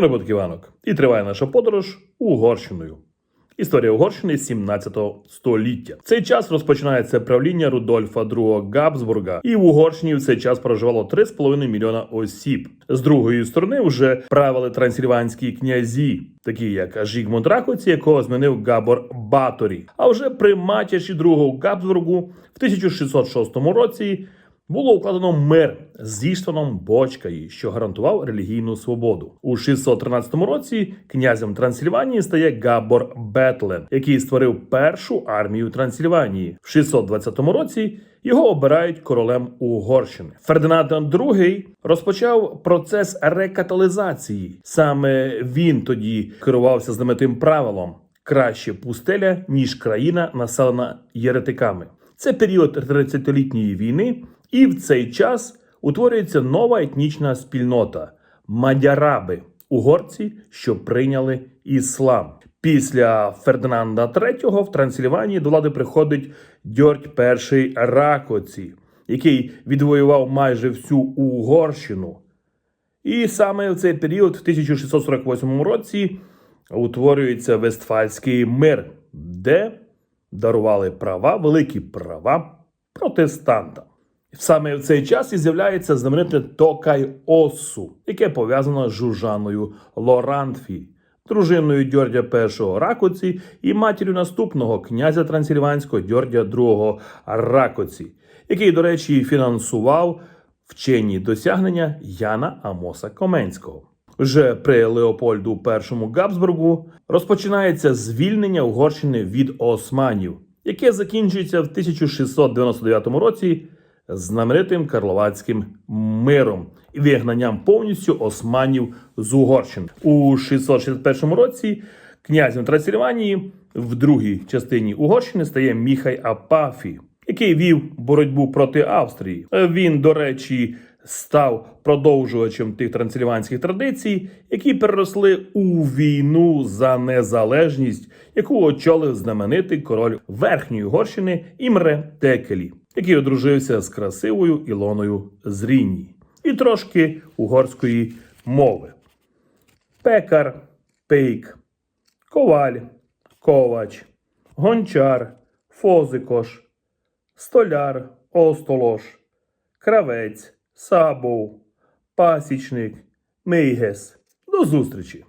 Робот Іванок. І триває наша подорож Угорщиною. Історія Угорщини 17 століття. В цей час розпочинається правління Рудольфа II Габсбурга, і в Угорщині в цей час проживало 3,5 мільйона осіб. З другої сторони вже правили трансильванські князі, такі як Жігмунд Ракоці, якого змінив Габор Баторі. А вже при матіші другого Габсбургу в 1606 році було укладено мир з Іштваном Бочкаї, що гарантував релігійну свободу. У 613 році князем Трансильванії стає Габор Бетлен, який створив першу армію Трансильванії. В 620 році його обирають королем Угорщини. Фердинанд II розпочав процес рекаталізації. Саме він тоді керувався знаменитим правилом: краще пустеля ніж країна, населена єретиками. Це період 30-літньої війни, і в цей час утворюється нова етнічна спільнота мадяраби, угорці, що прийняли іслам. Після Фердинанда III в Трансильванії до влади приходить Дьорть І Ракоці, який відвоював майже всю Угорщину. І саме в цей період, в 1648 році, утворюється Вестфальський мир, де дарували права, великі права протестантам. Саме в цей час і з'являється знамените Токай Осу, яке пов'язано з Жужаною Лорантфі, дружиною Дьордя І Ракоці і матір'ю наступного князя Трансильванського Дьордя II Ракоці, який, до речі, фінансував вчені досягнення Яна Амоса Коменського. Вже при Леопольду І Габсбургу розпочинається звільнення Угорщини від османів, яке закінчується в 1699 році знаменитим Карловацьким миром і вигнанням повністю османів з Угорщини. У 661 році князем Трансильванії в другій частині Угорщини стає Міхай Апафі, який вів боротьбу проти Австрії. Він, до речі, став продовжувачем тих трансильванських традицій, які переросли у війну за незалежність, яку очолив знаменитий король Верхньої Угорщини Імре Текелі, який одружився з красивою Ілоною з і трошки угорської мови. Пекар, пейк, коваль, ковач, гончар, фозикош, столяр, остолош, кравець, сабов, пасічник, мейгес. До зустрічі!